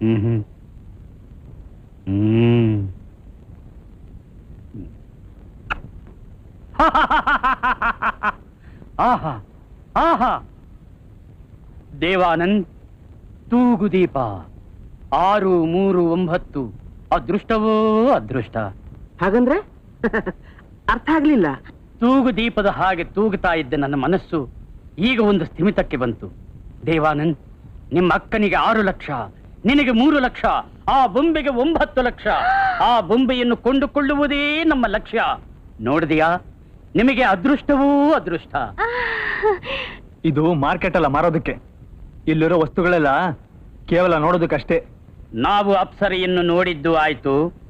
ಹ್ಮ್ ಹ್ಮ್ ಆಹಾ ಆಹಾ ದೇವಾನಂದ್ ತೂಗುದೀಪ ಆರು ಮೂರು ಒಂಬತ್ತು ಅದೃಷ್ಟವೋ ಅದೃಷ್ಟ ಹಾಗಂದ್ರೆ? ಅರ್ಥ ಆಗ್ಲಿಲ್ಲ. ತೂಗು ದೀಪದ ಹಾಗೆ ತೂಗುತ್ತಾ ಇದ್ದ ನನ್ನ ಮನಸ್ಸು ಈಗ ಒಂದು ಸ್ಥಿಮಿತಕ್ಕೆ ಬಂತು. ದೇವಾನಂದ್ ನಿಮ್ಮ ಅಕ್ಕನಿಗೆ ಆರು ಲಕ್ಷ. ನಿನಗೆ ಮೂರು ಲಕ್ಷ ಆ ಬೊಂಬೆಗೆ ಒಂಬತ್ತು ಲಕ್ಷ. ಆ ಬೊಂಬೆಯನ್ನು ಕೊಂಡುಕೊಳ್ಳುವುದೇ ನಮ್ಮ ಲಕ್ಷ್ಯ. ನೋಡಿದೆಯಾ? ನಿಮಗೆ ಅದೃಷ್ಟವೂ ಅದೃಷ್ಟ. ಇದು ಮಾರ್ಕೆಟ್ ಅಲ್ಲ ಮಾರೋದಕ್ಕೆ. ಇಲ್ಲಿರೋ ವಸ್ತುಗಳೆಲ್ಲ ಕೇವಲ ನೋಡೋದಕ್ಕಷ್ಟೇ. ನಾವು ಅಪ್ಸರೆಯನ್ನು ನೋಡಿದ್ದು ಆಯ್ತು.